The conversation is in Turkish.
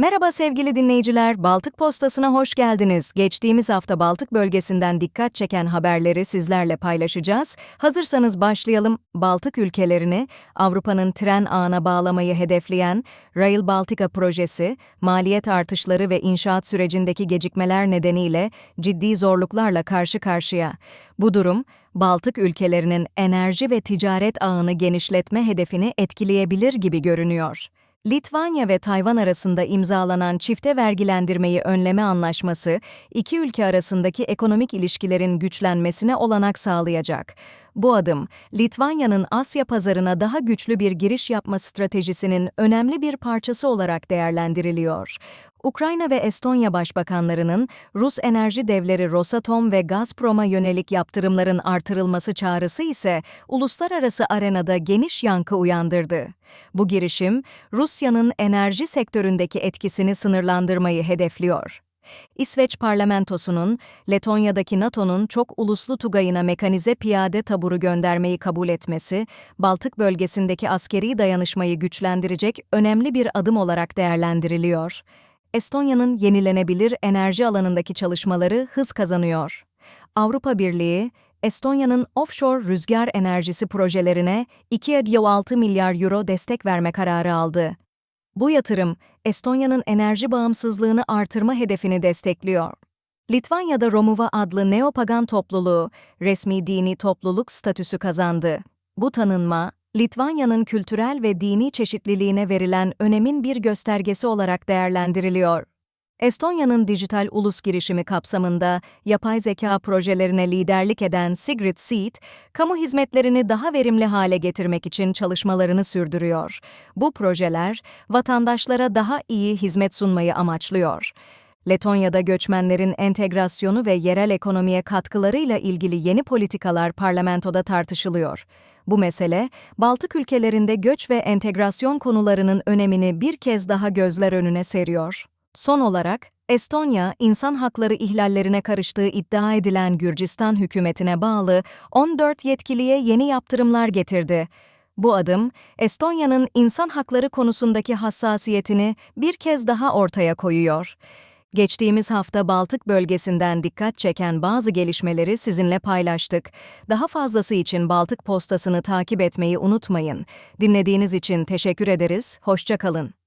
Merhaba sevgili dinleyiciler, Baltık Postası'na hoş geldiniz. Geçtiğimiz hafta Baltık bölgesinden dikkat çeken haberleri sizlerle paylaşacağız. Hazırsanız başlayalım. Baltık ülkelerini Avrupa'nın tren ağına bağlamayı hedefleyen Rail Baltica projesi, maliyet artışları ve inşaat sürecindeki gecikmeler nedeniyle ciddi zorluklarla karşı karşıya. Bu durum, Baltık ülkelerinin enerji ve ticaret ağını genişletme hedefini etkileyebilir gibi görünüyor. Litvanya ve Tayvan arasında imzalanan çifte vergilendirmeyi önleme anlaşması, iki ülke arasındaki ekonomik ilişkilerin güçlenmesine olanak sağlayacak. Bu adım, Litvanya'nın Asya pazarına daha güçlü bir giriş yapma stratejisinin önemli bir parçası olarak değerlendiriliyor. Ukrayna ve Estonya başbakanlarının Rus enerji devleri Rosatom ve Gazprom'a yönelik yaptırımların artırılması çağrısı ise uluslararası arenada geniş yankı uyandırdı. Bu girişim, Rusya'nın enerji sektöründeki etkisini sınırlandırmayı hedefliyor. İsveç parlamentosunun, Letonya'daki NATO'nun çok uluslu tugayına mekanize piyade taburu göndermeyi kabul etmesi, Baltık bölgesindeki askeri dayanışmayı güçlendirecek önemli bir adım olarak değerlendiriliyor. Estonya'nın yenilenebilir enerji alanındaki çalışmaları hız kazanıyor. Avrupa Birliği, Estonya'nın offshore rüzgar enerjisi projelerine 2,6 milyar euro destek verme kararı aldı. Bu yatırım, Estonya'nın enerji bağımsızlığını artırma hedefini destekliyor. Litvanya'da Romuva adlı neopagan topluluğu, resmi dini topluluk statüsü kazandı. Bu tanınma, Litvanya'nın kültürel ve dini çeşitliliğine verilen önemin bir göstergesi olarak değerlendiriliyor. Estonya'nın dijital ulus girişimi kapsamında yapay zeka projelerine liderlik eden Sigrid Seed, kamu hizmetlerini daha verimli hale getirmek için çalışmalarını sürdürüyor. Bu projeler, vatandaşlara daha iyi hizmet sunmayı amaçlıyor. Letonya'da göçmenlerin entegrasyonu ve yerel ekonomiye katkılarıyla ilgili yeni politikalar parlamentoda tartışılıyor. Bu mesele, Baltık ülkelerinde göç ve entegrasyon konularının önemini bir kez daha gözler önüne seriyor. Son olarak, Estonya, insan hakları ihlallerine karıştığı iddia edilen Gürcistan hükümetine bağlı 14 yetkiliye yeni yaptırımlar getirdi. Bu adım, Estonya'nın insan hakları konusundaki hassasiyetini bir kez daha ortaya koyuyor. Geçtiğimiz hafta Baltık bölgesinden dikkat çeken bazı gelişmeleri sizinle paylaştık. Daha fazlası için Baltık postasını takip etmeyi unutmayın. Dinlediğiniz için teşekkür ederiz, hoşça kalın.